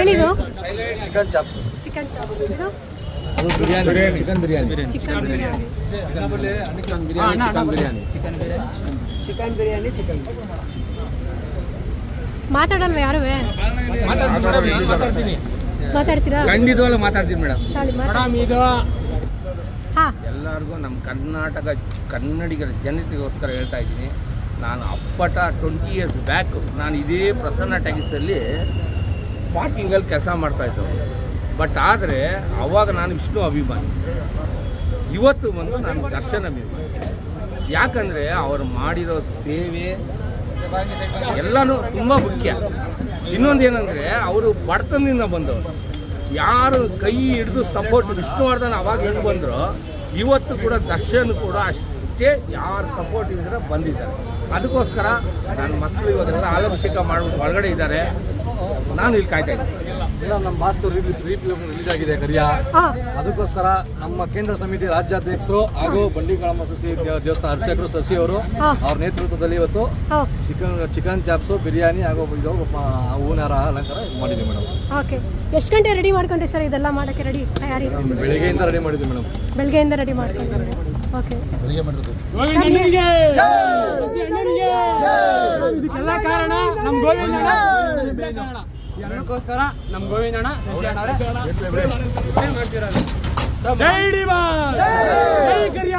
ಏನಿದು? Chicken chops chicken chops ಇದು? ಅದು biryani. Chicken biryani. Chicken biryani. Chicken biryani. Chicken biryani. Chicken biryani chicken ಮಾತಾಡಲ್ವ ಯಾರು? ಮಾತಾಡ್ತೀನಿ ಮಾತಾಡ್ತೀರಾ? ಖಂಡಿತವಾಗ್ಲೂ ಮಾತಾಡ್ತೀನಿ ಮೇಡಮ್. ಮಾತಾಡಿ ಇದು ಹಾ. ಎಲ್ಲರಿಗೂ ನಮ್ಮ ಕರ್ನಾಟಕ ಕನ್ನಡಿಗರ ಜನತೆಗೋಸ್ಕರ ಹೇಳ್ತಾ ಇದ್ದೀನಿ. ನಾನು ಅಪ್ಪಟ ಟ್ವೆಂಟಿ ಇಯರ್ಸ್ ಬ್ಯಾಕ್ ನಾನು ಇದೇ ಪ್ರಸನ್ನ ಟ್ಯಾಕ್ಸಲ್ಲಿ ಪಾರ್ಕಿಂಗಲ್ಲಿ ಕೆಲಸ ಮಾಡ್ತಾಯಿದ್ದೆ ಬಟ್ ಆದರೆ ಅವಾಗ ನಾನು ವಿಷ್ಣು ಅಭಿಮಾನಿ. ಇವತ್ತು ಬಂದು ನಾನು ದರ್ಶನ ಅಭಿಮಾನಿ. ಯಾಕಂದರೆ ಅವರು ಮಾಡಿರೋ ಸೇವೆ ಎಲ್ಲನೂ ತುಂಬ ಮುಖ್ಯ. ಇನ್ನೊಂದು ಏನಂದರೆ ಅವರು ಬಡತನದಿಂದ ಬಂದವರು. ಯಾರು ಕೈ ಹಿಡಿದು ಸಪೋರ್ಟ್ ವಿಷ್ಣುವರ್ಧನ್ ಅವಾಗ ಹೆಂಗೆ ಬಂದರು, ಇವತ್ತು ಕೂಡ ದರ್ಶನ್ ಕೂಡ ಅಷ್ಟೇ ಯಾರು ಸಪೋರ್ಟ್ ಇದ್ರೆ ಬಂದಿದ್ದಾರೆ. ಅದಕ್ಕೋಸ್ಕರ ನನ್ನ ಮಕ್ಕಳು ಇವಾಗೆಲ್ಲ ಆಲಭಿಷೇಕ ಮಾಡ್ಬಿಟ್ಟು ಒಳಗಡೆ ಇದ್ದಾರೆ. ನಾನು ಇಲ್ಲಿ ಕಾಯ್ತಾ ಇದ್ದೀನಿ. ಇಲ್ಲ ನಮ್ಮ ಮಾಸ್ತು ರಿಲೀಸ್ ಆಗಿದೆ ಕರಿಯ. ಅದಕ್ಕೋಸ್ಕರ ನಮ್ಮ ಕೇಂದ್ರ ಸಮಿತಿ ರಾಜ್ಯಾಧ್ಯಕ್ಷರು ಹಾಗೂ ಬಂಡಿಗಳಮ್ಮ ಸಸಿ ದೇವ- ದೇವಸ್ಥಾನ ಅರ್ಚಕರು ಸಸಿ ಅವರು. ಅವ್ರ ನೇತೃತ್ವದಲ್ಲಿ ಇವತ್ತು ಚಿಕನ್ ಚಿಕನ್ ಚಾಪ್ಸು ಬಿರಿಯಾನಿ ಹಾಗೂ ಇದು ಹೂವಿನಾರ ಅಲಂಕಾರ ಇದು ಮಾಡಿದ್ವಿ ಮೇಡಮ್. ಓಕೆ. ಎಷ್ಟು ಗಂಟೆ ರೆಡಿ ಮಾಡ್ಕೊಂಡೆ ಸರ್ ಇದೆಲ್ಲ ಮಾಡೋಕ್ಕೆ ರೆಡಿ ತಯಾರಿ? ಬೆಳಿಗ್ಗೆಯಿಂದ ರೆಡಿ ಮಾಡಿದ್ವಿ ಮೇಡಮ್. ಬೆಳಗ್ಗೆಯಿಂದ ರೆಡಿ ಮಾಡ್ಕೊಂಡ್ರೆ. ಓಕೆ ಇದಕ್ಕೆಲ್ಲ ಕಾರಣ ನಮ್ ಗೋವಿಂದ ಕಾರಣ. ನಮ್ಮ ಗೋವಿಂದಣ್ಣ ಜೈ ಡಿಬಾ ಜೈ ಕರಿಯ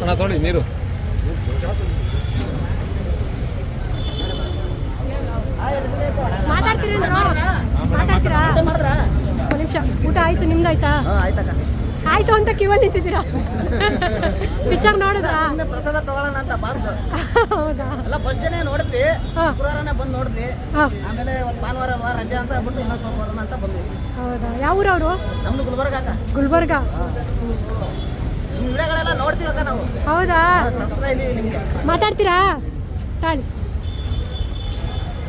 ಅಣ್ಣ ತೊಳಿ ನೀರು. ಮಾತಾಡ್ತೀರಾ ಮಾತಾಡ್ತೀರಾ? ಒಂದು ನಿಮಿಷ. ಊಟ ಆಯ್ತು ನಿಮ್ದಾಯ್ತಾ? ಆಯ್ತು ಅಂತ ಕಿವಲ್ಲಿ ನಿಂತಿದ್ದೀರಾ? ಪಿಕ್ಚರ್ ನೋಡಿದ್ರಾ? ಪ್ರಸಾದ ತಗೊಳ್ಳೋಣ ಅಂತ ಬಾರ್ದು. ಹೌದಾ? ಎಲ್ಲ ಫಸ್ಟ್ ಡೇನೆ ನೋಡಿದ್ವಿ. ಶುಕ್ರವಾರನೇ ಬಂದು ನೋಡಿದ್ವಿ. ಹಾ. ಆಮೇಲೆ ಒಂದು ಭಾನುವಾರ ವಾರ ರಜೆ ಅಂತ ಬಿಟ್ಟು ಇನ್ನೊಂದು ಸ್ವಲ್ಪ ಬರೋಣ ಅಂತ ಬಂದ್ವಿ. ಹೌದಾ? ಯಾವ ಊರವರು ನಮ್ದು ಗುಲ್ಬರ್ಗ ಅಕ್ಕ. ಗುಲ್ಬರ್ಗ. ನಿಮ್ಮ ವಿಡಿಯೋಗಳೆಲ್ಲ ನೋಡ್ತೀವಿ ಅಕ್ಕ ನಾವು. ಹೌದಾ? ಸಬ್ಸ್ಕ್ರೈಬ್ ನಿಮಗೆ. ಮಾತಾಡ್ತೀರಾ? ತಾಳಿ.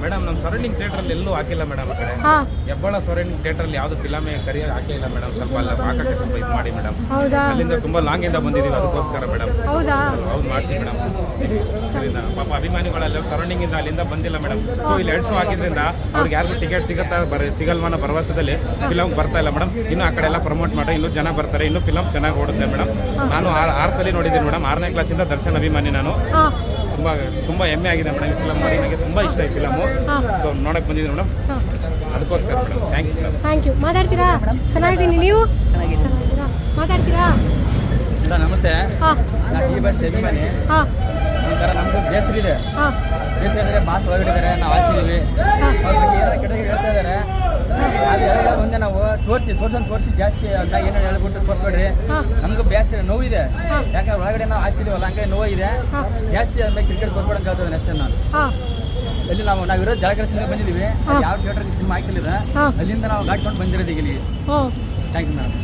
ಮೇಡಮ್ ನಮ್ಮ ಸರೌಂಡಿಂಗ್ ಥಿಯೇಟ್ರಲ್ಲಿ ಎಲ್ಲೂ ಹಾಕಿಲ್ಲ ಮೇಡಮ್ ಆ ಕಡೆ. ಹಾ. ಹೆಬ್ಬಾಳ ಸರೌಂಡಿಂಗ್ ಥಿಯೇಟ್ರಲ್ಲಿ ಯಾವುದು ಫಿಲಮೇ ಕರಿಯ ಹಾಕಿಲ್ಲ ಮೇಡಮ್. ಸ್ವಲ್ಪ ಅಲ್ಲ ಹಾಕಕ್ಕೆ ಸ್ವಲ್ಪ ಇದು ಮಾಡಿ ಮೇಡಮ್. ಹೌದಾ? ಅಲ್ಲಿಂದ ತುಂಬ ಲಾಂಗಿಂದ ಬಂದಿದ್ದೀವಿ ಅದಕ್ಕೋಸ್ಕರ ಮೇಡಮ್. ಹೌದಾ? ಹೌದು ಮಾಡ್ಸಿ ಮೇಡಮ್. ಸರಿನಾ ಪಾಪ ಅಭಿಮಾನಿಗಳೆಲ್ಲ ಸರೌಂಡಿಂಗ್ ಇಂದ ಅಲ್ಲಿಂದ ಬಂದಿಲ್ಲ ಮೇಡಮ್. ಸೊ ಇಲ್ಲಿ ಎರಡು ಶೋ ಹಾಕಿದ್ರಿಂದ ಅವ್ರಿಗೆ ಯಾರಿಗೂ ಟಿಕೆಟ್ ಸಿಗುತ್ತಾ ಬರ ಸಿಗಲ್ವನ ಭರವಸೆದಲ್ಲಿ ಫಿಲಮ್ ಬರ್ತಾ ಇಲ್ಲ ಮೇಡಮ್. ಇನ್ನು ಆ ಕಡೆ ಎಲ್ಲ ಪ್ರಮೋಟ್ ಮಾಡಿ ಇನ್ನೂ ಜನ ಬರ್ತಾರೆ. ಇನ್ನು ಫಿಲಮ್ ಚೆನ್ನಾಗಿ ಓಡುತ್ತೆ ಮೇಡಮ್. ನಾನು ಆರು ಸಲ ನೋಡಿದ್ದೀನಿ ಮೇಡಮ್. ಆರನೇ ಕ್ಲಾಸಿಂದ ದರ್ಶನ್ ಅಭಿಮಾನಿ ನಾನು. ತುಂಬ ತುಂಬ ಹೆಮ್ಮೆ ಆಗಿದೆ ಮೇಡಮ್ ಈ ಫಿಲಮ್ ಮಾಡಿ ನನಗೆ ತುಂಬ ಇಷ್ಟ ಈ ಫಿಲಮ್ ಹಾ. ಸೊ ನೋಡಕ್ಕೆ ಬಂದಿದ್ದೀನಿ ಮೇಡಮ್ ಹಾ. ಅದಕ್ಕೋಸ್ಕರ madam thanks madam thank you ಮಾತಾಡ್ತೀರಾ? ಚೆನ್ನಾಗಿದ್ದೀನಿ ನೀವು? ಚೆನ್ನಾಗಿದ್ದೀರಾ? ಮಾತಾಡ್ತೀರಾ? ಮೇಡಮ್ ನಮಸ್ತೆ. ಹಾಂ. ನಾನು ಈ ಬಸ್ ಅಭಿಮಾನಿ ಹಾಂ. ಒಂಥರ ನಮ್ದು ಬೇಸರ ಇದೆ. ಹಾಂ. ಬೇಸರ ಅಂದರೆ ಬಾಸ್ ಹೊರಗಡಿದ್ದಾರೆ ನಾವು ಆಚೆದೀವಿ ಅವ್ರ ಬಗ್ಗೆ ಏನೋ ಕೆಟ್ಟ ಹೇಳ್ತಾ ಇದ್ದಾರೆ ಅದು ಹೇಳೋದು ಒಂದೇ ನಾವು ತೋರಿಸಿ ತೋರ್ಸಂತ ತೋರಿಸಿ ಜಾಸ್ತಿ ಅಂತ ಏನೋ ಹೇಳ್ಬಿಟ್ಟು ತೋರಿಸ್ಬೇಡ್ರಿ. ನಮ್ಗೆ ಬೇಸರ ನೋವಿದೆ. ಯಾಕಂದ್ರೆ ಒಳಗಡೆ ನಾವು ಹಾಚಿದೀವಲ್ಲ ಹಂಗೆ ನೋವಿದೆ. ಜಾಸ್ತಿ ಅಂದ್ರೆ ಕ್ರಿಕೆಟ್ ತೋರ್ಸ್ಬೇಡ ಅಂತ ಹೇಳ್ತದೆ ನೆಕ್ಸ್ಟ್ ನಾನು. ಅಲ್ಲಿ ನಾವು ನಾವಿರೋ ಜಾಗ ಸಿನಿಮಾ ಬಂದಿದ್ದೀವಿ. ಯಾವ ಥಿಯೇಟರ್ ಸಿನಿಮಾ ಹಾಕಿಲ್ಲ. ಅಲ್ಲಿಂದ ನಾವು ಗಾಡ್ಕೊಂಡು ಬಂದಿರೋದು ಈಗ ಇಲ್ಲಿಗೆ ಥ್ಯಾಂಕ್ ಯು ಮೇಡಮ್